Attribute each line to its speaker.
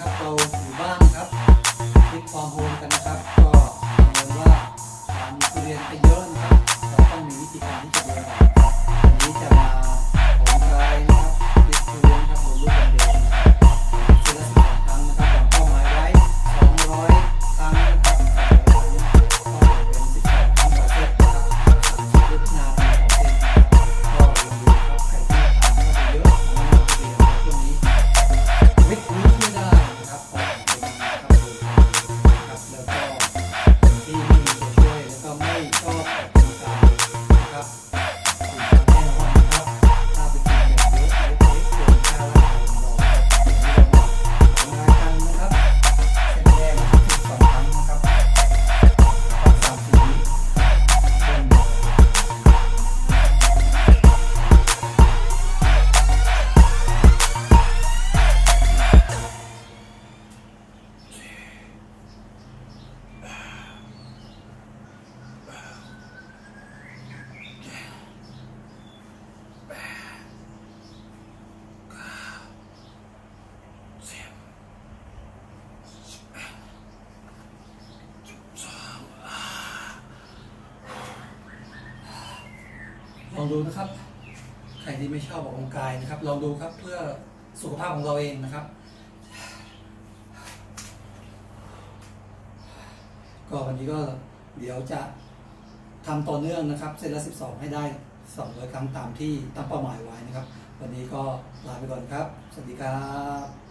Speaker 1: ครับ เราอยู่บ้านนะครับคิดความโฮมกัน องดูนะครับ ใครที่ไม่ชอบออกกำลังกายนะครับ ลองดูครับเพื่อสุขภาพของเราเองนะครับ ก็วันนี้ก็เดี๋ยวจะทำต่อเนื่องนะครับ เซตละ 12 ให้ได้200ครั้งตามที่ตั้งเป้าหมายไว้นะครับ วันนี้ก็ลาไปก่อนครับ สวัสดีครับ